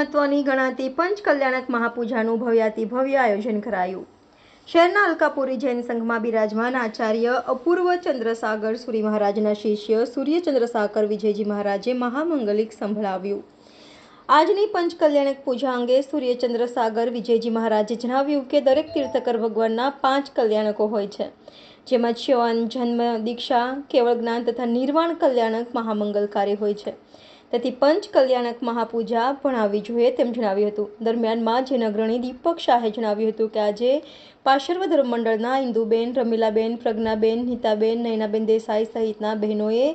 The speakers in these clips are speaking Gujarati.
મહત્વની ગણાતી પંચ કલ્યાણક મહાપૂજાનું ભવ્યાતિ ભવ્ય આયોજન કરાયું. શહેરના અલકાપુરી જૈન સંઘમાં બિરાજમાન આચાર્ય અપૂર્વ ચંદ્રસાગર સુરી મહારાજના શિષ્ય સૂર્યચંદ્રસાગર વિજયજી મહારાજે મહામંગલિક સંભળાવ્યું. આજની પંચ કલ્યાણક પૂજા અંગે સૂર્યચંદ્રસાગર વિજયજી મહારાજે જણાવ્યું કે દરેક તીર્થકર ભગવાનના પાંચ કલ્યાણકો હોય છે. જેમાં ચ્યવન જન્મ, દીક્ષા, કેવળ જ્ઞાન તથા નિર્વાણ કલ્યાણક મહામંગલકારી હોય છે. તેથી પંચ કલ્યાણક મહાપૂજા ભણાવવી જોઈએ તેમ જણાવ્યું હતું. દરમિયાનમાં જૈન અગ્રણી દીપક શાહે જણાવ્યું હતું કે આજે પાશર્વ ધર્મ મંડળના ઇન્દુબેન, રમીલાબેન, પ્રજ્ઞાબેન, નીતાબેન, નયનાબેન દેસાઈ સહિતના બહેનોએ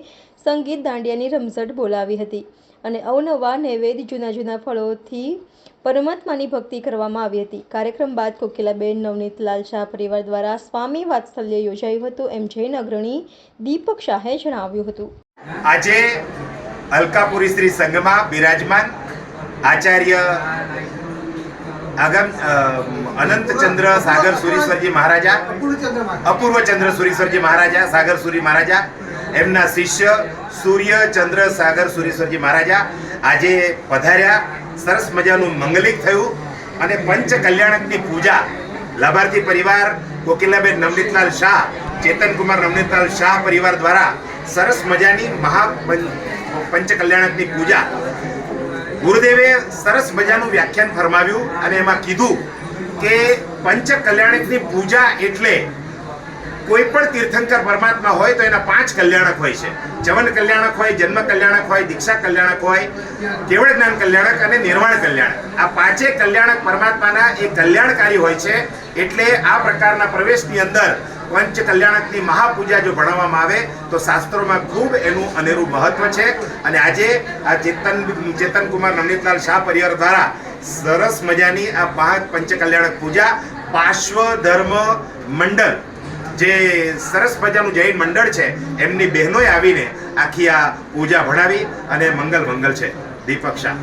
સંગીત દાંડિયાની રમઝટ બોલાવી હતી અને અવનવા નૈવેદ્ય જૂના જૂના ફળોથી પરમાત્માની ભક્તિ કરવામાં આવી હતી. કાર્યક્રમ બાદ કોકિલાબેન, નવનીત લાલ શાહ પરિવાર દ્વારા સ્વામી વાત્સલ્ય યોજાયું હતું એમ જૈન અગ્રણી દીપક શાહે જણાવ્યું હતું. આજે અલકાપુરી શ્રી સંઘમાં બિરાજમાન આચાર્ય આગમ અનંતચંદ્ર સાગર સુરીશ્વરજી મહારાજા અપૂર્વચંદ્ર સુરીશ્વરજી મહારાજા, સાગર સુરી મહારાજા, એમના શિષ્ય સૂર્ય ચંદ્ર સાગર સુરીશ્વરજી મહારાજા આજે પધાર્યા. સરસ મજાનું મંગલિક થયું અને પંચ કલ્યાણકની પૂજા. લાભાર્થી પરિવાર, કોકિલાબેન નવનીતલાલ શાહ, ચેતનકુમાર નવનીતલાલ શાહ પરિવાર દ્વારા સરસ મજાની મહા પંચ કલ્યાણકની પૂજા. ગુરુદેવે સરસ મજાનું વ્યાખ્યાન ફરમાવ્યું અને એમાં કીધું કે પંચ કલ્યાણકની પૂજા એટલે કોઈ પણ તીર્થંકર પરમાત્મા હોય તો એના પાંચ કલ્યાણક હોય છે. જવન કલ્યાણક હોય, જન્મ કલ્યાણક હોય, દીક્ષા કલ્યાણક હોય, કેવળ જ્ઞાન કલ્યાણક અને નિર્વાણ કલ્યાણક. આ પાંચે કલ્યાણક પરમાત્માના એ કલ્યાણકારી હોય છે. એટલે આ પ્રકારના પ્રવેશની અંદર પંચ કલ્યાણકની મહાપૂજા જો ભણાવવામાં આવે, તો શાસ્ત્રોમાં ખૂબ એનું અનેરું મહત્વ છે. અને આજે આ ચેતન ચેતનકુમાર નવનીતલાલ શાહ પરિવાર દ્વારા સરસ મજાની આ પાંચ કલ્યાણક પૂજા પાર્શ્વ ધર્મ મંડળ, જે સરસ મજાનું જૈન મંડળ છે, એમની બહેનોએ આવીને આખી આ પૂજા ભણાવી અને મંગલ મંગલ છે. દીપક શાહ.